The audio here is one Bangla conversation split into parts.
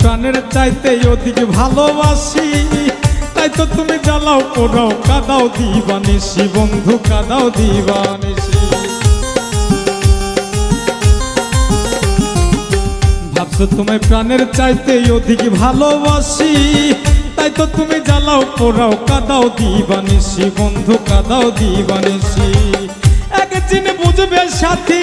প্রাণের চাইতে অধিক ভালোবাসি। তাই তো তুমি জ্বালাও, পোড়াও, কাদাও দিবানিসি বন্ধু, কাদাও দিবানিসি ভাবছ তোমায় প্রাণের চাইতে অধিক ভালোবাসি। তাই তো তুমি জ্বালাও, পোড়াও, কাদাও দিবানিসি বন্ধু, কাদাও দিবানিসি একদিন বুঝবে সাথী।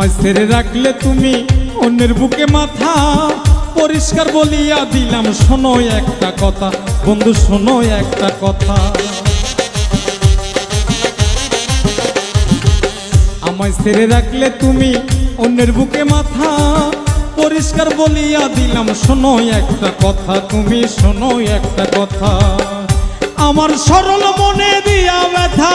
আমায় ছেড়ে রাখলে তুমি অন্যের বুকে মাথা। পরিষ্কার বলিয়া দিলাম, শোনো একটা কথা। বন্ধু, শোনো একটা কথা। আমায় ছেড়ে রাখলে তুমি অন্যের বুকে মাথা। পরিষ্কার বলিয়া দিলাম, শোনো একটা কথা। তুমি শোনো একটা কথা। আমার সরল মনে দিয়া ব্যথা।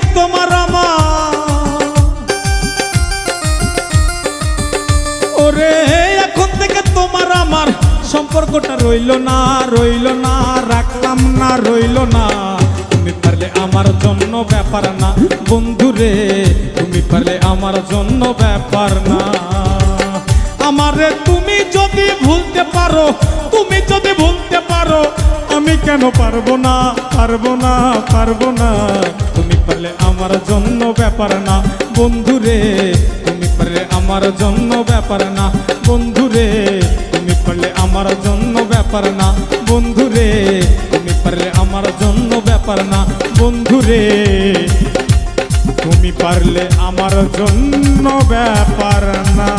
রইল না রইল না, রাখলাম না, রইল না। তুমি পারলে আমার জন্য ব্যাপার না, বন্ধু রে। তুমি পারলে আমার জন্য ব্যাপার না। আমারে তুমি যদি ভুলতে পারো, তুমি যদি ভুলতে পারো, আমি কেন পারব না পারব না পারব না? তুমি পারলে আমার জন্য ব্যাপার না, বন্ধু রে। তুমি পারলে আমার জন্য ব্যাপার না, বন্ধু রে। তুমি পারলে আমার জন্য ব্যাপার না, বন্ধু রে। তুমি পারলে আমার জন্য ব্যাপার না, বন্ধু রে। তুমি পারলে আমার জন্য ব্যাপার না।